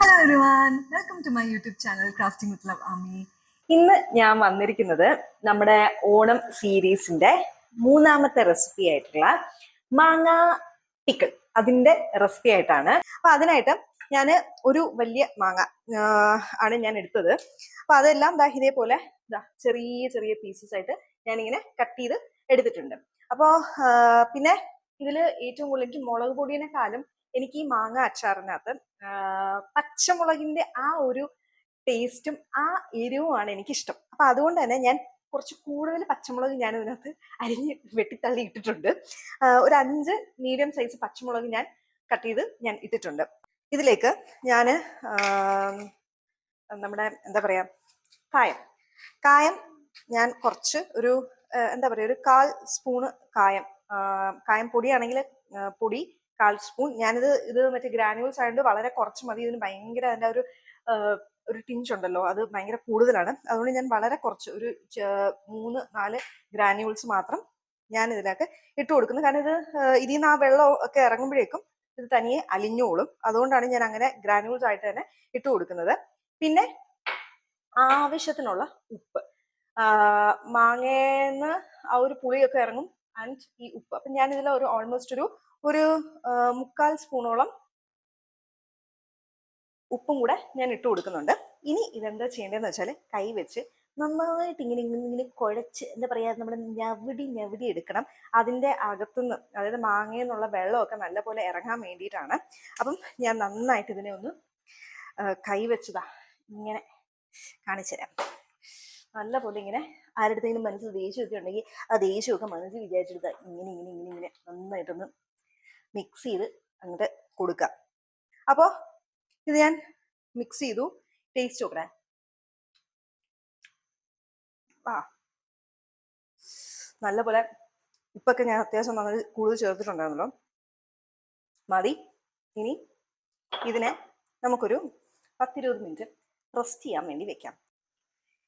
Hello welcome to my YouTube channel crafting with love Ami ഇന്ന് ഞാൻ വന്നിരിക്കുന്നത് നമ്മുടെ ഓണം സീരീസിന്റെ മൂന്നാമത്തെ റെസിപ്പി ആയിട്ടുള്ള മാങ്ങ പിക്കിൾ അതിന്റെ റെസിപ്പി ആയിട്ടാണ്. അപ്പൊ അതിനായിട്ട് ഞാൻ ഒരു വലിയ മാങ്ങ ആണ് ഞാൻ എടുത്തത്. അപ്പൊ അതെല്ലാം ദാ ഇതേപോലെ ചെറിയ ചെറിയ പീസസ് ആയിട്ട് ഞാനിങ്ങനെ കട്ട് ചെയ്ത് എടുത്തിട്ടുണ്ട്. അപ്പോ പിന്നെ ഇതിൽ ഏറ്റവും കൂടുതൽ എനിക്ക് മുളക് പൊടിയെക്കാളും എനിക്ക് ഈ മാങ്ങ അച്ചാറിനകത്ത് പച്ചമുളകിന്റെ ആ ഒരു ടേസ്റ്റും ആ എരിവുമാണ് എനിക്കിഷ്ടം. അപ്പൊ അതുകൊണ്ട് തന്നെ ഞാൻ കുറച്ച് കൂടുതൽ പച്ചമുളക് ഞാൻ ഇതിനകത്ത് അരിഞ്ഞ് വെട്ടിത്തള്ളി ഇട്ടിട്ടുണ്ട്. ഒരു അഞ്ച് മീഡിയം സൈസ് പച്ചമുളക് ഞാൻ കട്ട് ചെയ്ത് ഞാൻ ഇട്ടിട്ടുണ്ട്. ഇതിലേക്ക് ഞാൻ നമ്മുടെ എന്താ പറയാ കായം. കായം ഞാൻ കുറച്ച് ഒരു എന്താ പറയാ ഒരു കാൽ സ്പൂണ് കായം. കായം പൊടിയാണെങ്കിൽ പൊടി കാൽ സ്പൂൺ. ഞാനിത് ഇത് മറ്റേ ഗ്രാനുവൽസ് ആയതുകൊണ്ട് വളരെ കുറച്ച് മതി. ഇതിന് ഭയങ്കര അതിന്റെ ഒരു ഒരു ടിഞ്ച് ഉണ്ടല്ലോ. അത് ഭയങ്കര കൂടുതലാണ്. അതുകൊണ്ട് ഞാൻ വളരെ കുറച്ച് ഒരു മൂന്ന് നാല് ഗ്രാനുവൽസ് മാത്രം ഞാൻ ഇതിലേക്ക് ഇട്ട് കൊടുക്കുന്നു. കാരണം ഇത് ഇതിൽ നിന്ന് ആ വെള്ളം ഒക്കെ ഇറങ്ങുമ്പോഴേക്കും ഇത് തനിയെ അലിഞ്ഞോളും. അതുകൊണ്ടാണ് ഞാൻ അങ്ങനെ ഗ്രാനുവൽസ് ആയിട്ട് തന്നെ ഇട്ട് കൊടുക്കുന്നത്. പിന്നെ ആവശ്യത്തിനുള്ള ഉപ്പ്. മാങ്ങേന്ന് ആ ഒരു പുളിയൊക്കെ ഇറങ്ങും. ആൻഡ് ഈ ഉപ്പ്. അപ്പം ഞാൻ ഇതിൽ ഒരു ഓൾമോസ്റ്റ് ഒരു ഒരു മുക്കാൽ സ്പൂണോളം ഉപ്പും കൂടെ ഞാൻ ഇട്ട് കൊടുക്കുന്നുണ്ട്. ഇനി ഇതെന്താ ചെയ്യേണ്ടതെന്ന് വെച്ചാൽ കൈ വെച്ച് നന്നായിട്ട് ഇങ്ങനെ ഇങ്ങനെ ഇങ്ങനെ കുഴച്ച് എന്താ പറയുക നമ്മൾ ഞവിടി ഞവിടി എടുക്കണം. അതിന്റെ അകത്തുനിന്ന് അതായത് മാങ്ങയെന്നുള്ള വെള്ളമൊക്കെ നല്ലപോലെ ഇറങ്ങാൻ വേണ്ടിയിട്ടാണ്. അപ്പം ഞാൻ നന്നായിട്ട് ഇതിനെ ഒന്ന് കൈ വെച്ചതാ ഇങ്ങനെ കാണിച്ചു തരാം. നല്ലപോലെ ഇങ്ങനെ ആരുടെങ്കിലും മനസ്സിൽ ദേഷ്യമൊക്കെ ഉണ്ടെങ്കിൽ ആ ദേഷ്യമൊക്കെ മനസ്സിൽ വിചാരിച്ചെടുത്താൽ ഇങ്ങനെ ഇങ്ങനെ ഇങ്ങനെ ഇങ്ങനെ നന്നായിട്ടൊന്ന് മിക്സ് ചെയ്ത് അങ്ങോട്ട് കൊടുക്കാം. അപ്പോൾ ഇത് ഞാൻ മിക്സ് ചെയ്തു. ടേസ്റ്റ് നോക്കണേ. ആ. നല്ലപോലെ ഇപ്പൊക്കെ ഞാൻ അത്യാവശ്യം നന്നായി കൂടുതൽ ചേർത്തിട്ടുണ്ടായിരുന്നല്ലോ. മതി. ഇനി ഇതിനെ നമുക്കൊരു പത്തിരുപത് മിനിറ്റ് റെസ്റ്റ് ചെയ്യാൻ വേണ്ടി വെക്കാം.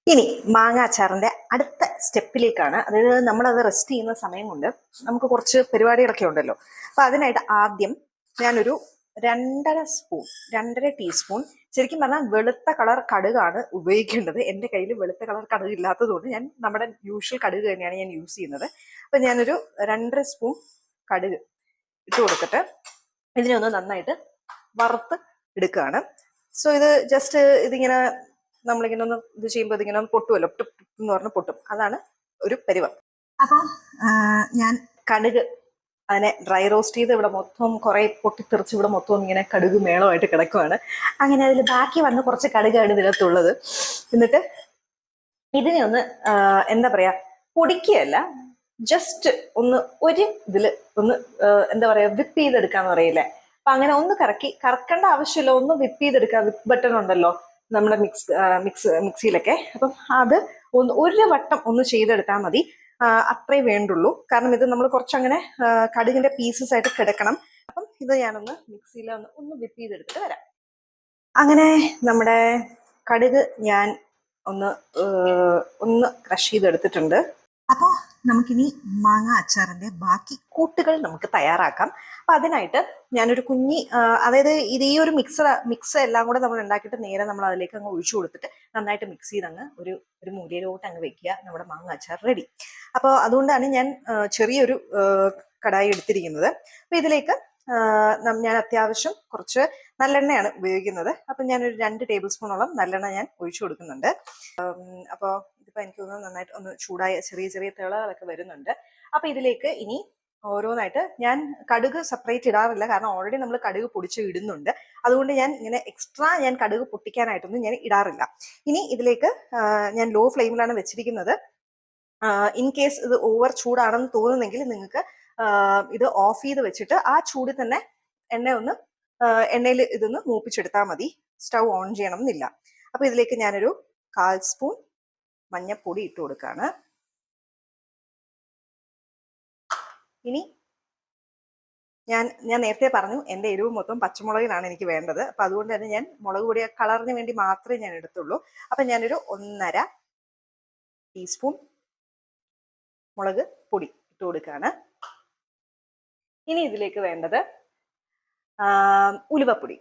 ഇനി മാങ്ങ അച്ചാറിന്റെ അടുത്ത സ്റ്റെപ്പിലേക്കാണ്. അതായത് നമ്മളത് റെസ്റ്റ് ചെയ്യുന്ന സമയം കൊണ്ട് നമുക്ക് കുറച്ച് പരിപാടികളൊക്കെ ഉണ്ടല്ലോ. അപ്പൊ അതിനായിട്ട് ആദ്യം ഞാനൊരു രണ്ടര സ്പൂൺ രണ്ടര ടീസ്പൂൺ ശരിക്കും പറഞ്ഞാൽ വെളുത്ത കളർ കടുകാണ് ഉപയോഗിക്കേണ്ടത്. എന്റെ കയ്യിൽ വെളുത്ത കളർ കടുക് ഇല്ലാത്തതുകൊണ്ട് ഞാൻ നമ്മുടെ യൂഷ്വൽ കടുക് തന്നെയാണ് ഞാൻ യൂസ് ചെയ്യുന്നത്. അപ്പൊ ഞാനൊരു രണ്ടര സ്പൂൺ കടുക് ഇട്ട് കൊടുത്തിട്ട് ഇതിനെ ഒന്ന് നന്നായിട്ട് വറുത്ത് എടുക്കുകയാണ്. സോ ഇത് ജസ്റ്റ് ഇതിങ്ങനെ നമ്മളിങ്ങനെ ഒന്ന് ഇത് ചെയ്യുമ്പോൾ ഇതിങ്ങനെ ഒന്ന് പൊട്ടുമല്ലോ ടുപ് ടുപ് എന്ന് പറഞ്ഞ് പൊട്ടും. അതാണ് ഒരു പരിവം. അപ്പോൾ ഞാൻ കടുക് അതിനെ ഡ്രൈ റോസ്റ്റ് ചെയ്ത് ഇവിടെ മൊത്തം കുറെ പൊട്ടിത്തെറിച്ച് ഇവിടെ മൊത്തം ഇങ്ങനെ കടുക് മേളമായിട്ട് കിടക്കുവാണ്. അങ്ങനെ അതിൽ ബാക്കി വന്ന് കുറച്ച് കടുകാണ് ഇതിനകത്തുള്ളത്. എന്നിട്ട് ഇതിനെ ഒന്ന് എന്താ പറയാ പൊടിക്കുകയല്ല ജസ്റ്റ് ഒന്ന് ഒരു ഇതിൽ ഒന്ന് എന്താ പറയാ വിപ്പ് ചെയ്തെടുക്കാന്ന് പറയില്ലേ. അപ്പൊ അങ്ങനെ ഒന്ന് കറക്കി കറക്കേണ്ട ആവശ്യമില്ല ഒന്ന് വിപ്പ് ചെയ്തെടുക്കുക വിപ്പ് ബട്ടൺ ഉണ്ടല്ലോ. നമ്മുടെ മിക്സ് മിക്സ് മിക്സിയിലൊക്കെ അപ്പം അത് ഒന്ന് ഒരു വട്ടം ഒന്ന് ചെയ്തെടുത്താൽ മതി. അത്രേ വേണ്ടുള്ളൂ. കാരണം ഇത് നമ്മൾ കുറച്ചങ്ങനെ കടുകിന്റെ പീസസ് ആയിട്ട് കിടക്കണം. അപ്പം ഇത് ഞാനൊന്ന് മിക്സിയിൽ ഒന്ന് ഒന്ന് വിപ്പ് ചെയ്തെടുത്തിട്ട് വരാം. അങ്ങനെ നമ്മുടെ കടുക് ഞാൻ ഒന്ന് ഒന്ന് ക്രഷ് ചെയ്തെടുത്തിട്ടുണ്ട്. അപ്പോൾ നമുക്കിനി മാങ്ങ അച്ചാറിന്റെ ബാക്കി കൂട്ടുകൾ നമുക്ക് തയ്യാറാക്കാം. അപ്പൊ അതിനായിട്ട് ഞാനൊരു കുഞ്ഞി അതായത് ഇത് ഈ ഒരു മിക്സർ മിക്സ് എല്ലാം കൂടെ നമ്മൾ ഉണ്ടാക്കിയിട്ട് നേരെ നമ്മൾ അതിലേക്ക് അങ്ങ് ഒഴിച്ചു കൊടുത്തിട്ട് നന്നായിട്ട് മിക്സ് ചെയ്ത് അങ്ങ് ഒരു ഒരു മൂലയിലോട്ട് അങ്ങ് വെക്കുക. നമ്മുടെ മാങ്ങ അച്ചാർ റെഡി അപ്പോൾ അതുകൊണ്ടാണ് ഞാൻ ചെറിയൊരു കടായി എടുത്തിരിക്കുന്നത്. അപ്പൊ ഇതിലേക്ക് ഞാൻ അത്യാവശ്യം കുറച്ച് നല്ലെണ്ണയാണ് ഉപയോഗിക്കുന്നത്. അപ്പം ഞാനൊരു രണ്ട് ടേബിൾ സ്പൂണോളം നല്ലെണ്ണ ഞാൻ ഒഴിച്ചു കൊടുക്കുന്നുണ്ട്. അപ്പോൾ ഇതിപ്പോൾ എനിക്ക് തോന്നുന്നു നന്നായിട്ട് ഒന്ന് ചൂടായ ചെറിയ ചെറിയ തിളകളൊക്കെ വരുന്നുണ്ട്. അപ്പോൾ ഇതിലേക്ക് ഇനി ഓരോന്നായിട്ട് ഞാൻ കടുക് സെപ്പറേറ്റ് ഇടാറില്ല. കാരണം ഓൾറെഡി നമ്മൾ കടുക് പൊടിച്ച് ഇടുന്നുണ്ട്. അതുകൊണ്ട് ഞാൻ ഇങ്ങനെ എക്സ്ട്രാ ഞാൻ കടുക് പൊട്ടിക്കാനായിട്ടൊന്നും ഞാൻ ഇടാറില്ല. ഇനി ഇതിലേക്ക് ഞാൻ ലോ ഫ്ലെയിമിലാണ് വെച്ചിരിക്കുന്നത്. ഇൻ കേസ് ഇത് ഓവർ ചൂടാണെന്ന് തോന്നുന്നെങ്കിൽ നിങ്ങൾക്ക് ഇത് ഓഫ് ചെയ്ത് വെച്ചിട്ട് ആ ചൂടിൽ തന്നെ എണ്ണ ഒന്ന് എണ്ണയിൽ ഇതൊന്ന് മൂപ്പിച്ചെടുത്താൽ മതി. സ്റ്റൗ ഓൺ ചെയ്യണം എന്നില്ല. അപ്പൊ ഇതിലേക്ക് ഞാനൊരു കാൽ സ്പൂൺ മഞ്ഞപ്പൊടി ഇട്ട് കൊടുക്കുകയാണ് ഇനി ഞാൻ ഞാൻ നേരത്തെ പറഞ്ഞു എന്റെ എരിവ് മൊത്തം പച്ചമുളകിലാണ് എനിക്ക് വേണ്ടത്. അപ്പം അതുകൊണ്ട് തന്നെ ഞാൻ മുളക് പൊടി കളറിന് വേണ്ടി മാത്രമേ ഞാൻ എടുത്തുള്ളൂ. അപ്പം ഞാനൊരു ഒന്നര ടീസ്പൂൺ മുളക് പൊടി ഇട്ട് കൊടുക്കുകയാണ് ഇനി ഇതിലേക്ക് വേണ്ടത് ഉലുവപ്പൊടി.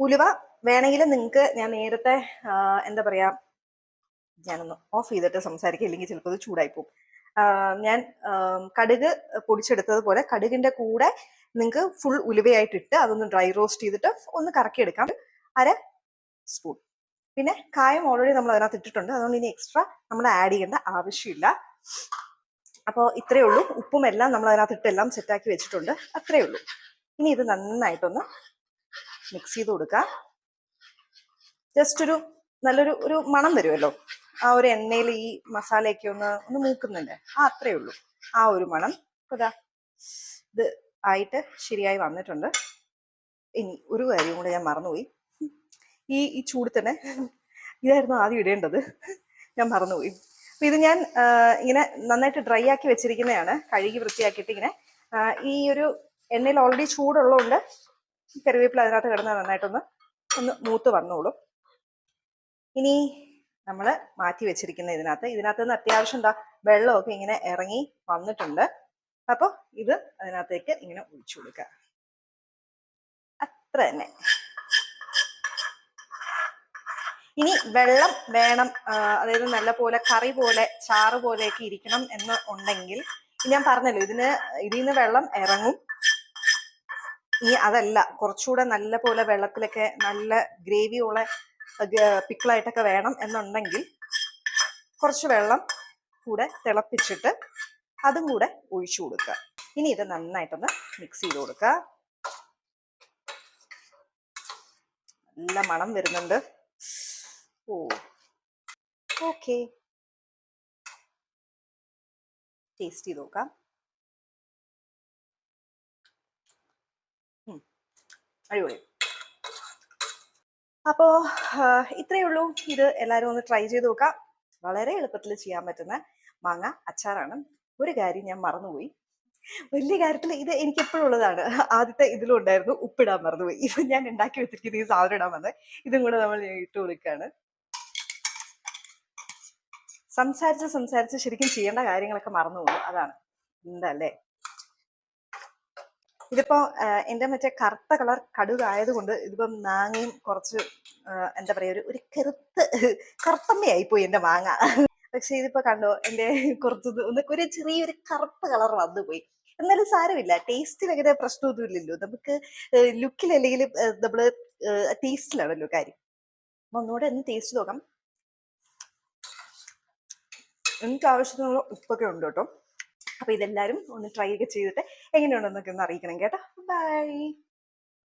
ഉലുവ വേണമെങ്കിൽ നിങ്ങൾക്ക് ഞാൻ നേരത്തെ എന്താ പറയാ ഞാനൊന്ന് ഓഫ് ചെയ്തിട്ട് സംസാരിക്കുക ഇല്ലെങ്കിൽ ചിലപ്പോൾ അത് ചൂടായി പോകും ഞാൻ കടുക് പൊടിച്ചെടുത്തതുപോലെ കടുകിന്റെ കൂടെ നിങ്ങൾക്ക് ഫുൾ ഉലുവയായിട്ട് ഇട്ട് അതൊന്ന് ഡ്രൈ റോസ്റ്റ് ചെയ്തിട്ട് ഒന്ന് കറക്കിയെടുക്കാം. അര സ്പൂൺ പിന്നെ കായം ഓൾറെഡി നമ്മൾ അതിനകത്ത് ഇട്ടിട്ടുണ്ട്. അതുകൊണ്ട് ഇനി എക്സ്ട്രാ നമ്മൾ ആഡ് ചെയ്യേണ്ട ആവശ്യമില്ല. അപ്പോൾ ഇത്രയേ ഉള്ളൂ. ഉപ്പും എല്ലാം നമ്മൾ അതിനകത്ത് ഇട്ട് എല്ലാം സെറ്റാക്കി വെച്ചിട്ടുണ്ട്. അത്രയേ ഉള്ളൂ. ഇനി ഇത് നന്നായിട്ടൊന്ന് മിക്സ് ചെയ്ത് കൊടുക്കുക ജസ്റ്റ് ഒരു നല്ലൊരു ഒരു മണം വരുമല്ലോ. ആ ഒരു എണ്ണയിൽ ഈ മസാലയൊക്കെ ഒന്ന് ഒന്ന് മൂക്കുന്നുണ്ട്. ആ അത്രേ ഉള്ളൂ. ആ ഒരു മണം ദാ ഇത് ആയിട്ട് ശരിയായി വന്നിട്ടുണ്ട്. ഇനി ഒരു കാര്യം കൂടെ ഞാൻ മറന്നുപോയി. ഈ ഈ ചൂട് തന്നെ ഇതായിരുന്നു ആദ്യം ഇടേണ്ടത്. ഞാൻ മറന്നുപോയി. അപ്പൊ ഇത് ഞാൻ ഇങ്ങനെ നന്നായിട്ട് ഡ്രൈ ആക്കി വെച്ചിരിക്കുന്നതാണ്. കഴുകി വൃത്തിയാക്കിയിട്ട് ഇങ്ങനെ ഈ ഒരു എണ്ണയിൽ ഓൾറെഡി ചൂടുള്ളതുകൊണ്ട് കറിവേപ്പില അതിനകത്ത് കിടന്ന് നന്നായിട്ടൊന്ന് ഒന്ന് മൂത്ത് വന്നോളും. ഇനി നമ്മൾ മാറ്റി വെച്ചിരിക്കുന്ന ഇതിനകത്ത്. ഇതിനകത്ത് നിന്ന് അത്യാവശ്യം എന്താ വെള്ളമൊക്കെ ഇങ്ങനെ ഇറങ്ങി വന്നിട്ടുണ്ട്. അപ്പോൾ ഇത് അതിനകത്തേക്ക് ഇങ്ങനെ ഒഴിച്ചു കൊടുക്കുക അത്ര തന്നെ. ഇനി വെള്ളം വേണം. അതായത് നല്ല പോലെ കറി പോലെ ചാറ് പോലെയൊക്കെ ഇരിക്കണം എന്ന് ഉണ്ടെങ്കിൽ ഞാൻ പറഞ്ഞല്ലോ ഇതിന് ഇതിൽ നിന്ന് വെള്ളം ഇറങ്ങും. ഇനി അതല്ല കുറച്ചുകൂടെ നല്ല പോലെ വെള്ളത്തിലൊക്കെ നല്ല ഗ്രേവിയുള്ള പിക്കിളായിട്ടൊക്കെ വേണം എന്നുണ്ടെങ്കിൽ കുറച്ച് വെള്ളം കൂടെ തിളപ്പിച്ചിട്ട് അതും കൂടെ ഒഴിച്ചു കൊടുക്കുക. ഇനി ഇത് നന്നായിട്ടൊന്ന് മിക്സ് ചെയ്ത് കൊടുക്കുക. നല്ല മണം വരുന്നുണ്ട്. ഓ ഓക്കെ. ടേസ്റ്റ് ചെയ്ത് നോക്കാം. അടിപൊളി. അപ്പോ ഇത്രയേ ഉള്ളൂ. ഇത് എല്ലാവരും ഒന്ന് ട്രൈ ചെയ്ത് നോക്കാം. വളരെ എളുപ്പത്തിൽ ചെയ്യാൻ പറ്റുന്ന മാങ്ങ അച്ചാറാണ്. ഒരു കാര്യം ഞാൻ മറന്നുപോയി. വലിയ കാര്യത്തിൽ ഇത് എനിക്ക് എപ്പോഴും ഉള്ളതാണ്. ആദ്യത്തെ ഇതിലും ഉണ്ടായിരുന്നു ഉപ്പിടാൻ മറന്നുപോയി. ഇത് ഞാൻ ഉണ്ടാക്കി വെച്ചിരിക്കുന്ന ഈ സാധനം ഇടാൻ വന്നത് ഇതും കൂടെ നമ്മൾ ഇട്ട് കൊടുക്കുകയാണ്. സംസാരിച്ച് സംസാരിച്ച് ശരിക്കും ചെയ്യേണ്ട കാര്യങ്ങളൊക്കെ മറന്നുപോകും. അതാണ്. എന്താ അല്ലേ? ഇതിപ്പോ എന്റെ മറ്റേ കറുത്ത കളർ കടുക് ആയതുകൊണ്ട് ഇതിപ്പോ മാങ്ങയും കുറച്ച് എന്താ പറയാ ഒരു ഒരു കറുത്ത് കറുത്തമ്മയായി പോയി എന്റെ മാങ്ങ. പക്ഷെ ഇതിപ്പോ കണ്ടോ എന്റെ കുറച്ച് ഒന്ന് ഒരു ചെറിയൊരു കറുപ്പ് കളർ വന്നു പോയി എന്നാലും സാരമില്ല ടേസ്റ്റിൽ അങ്ങനെ പ്രശ്നമൊന്നും ഇല്ലല്ലോ നമുക്ക് ലുക്കിൽ അല്ലെങ്കിൽ നമ്മൾ ടേസ്റ്റിലാണല്ലോ കാര്യം. അപ്പൊ ഒന്നുകൂടെ ഒന്ന് ടേസ്റ്റ് നോക്കാം. എനിക്ക് ആവശ്യത്തിനുള്ള ഉപ്പൊക്കെ ഉണ്ട് കേട്ടോ അപ്പൊ ഇതെല്ലാരും ഒന്ന് ട്രൈ ഒക്കെ ചെയ്തിട്ട് എങ്ങനെയുണ്ടെന്നൊക്കെ ഒന്ന് അറിയിക്കണം കേട്ടോ. ബൈ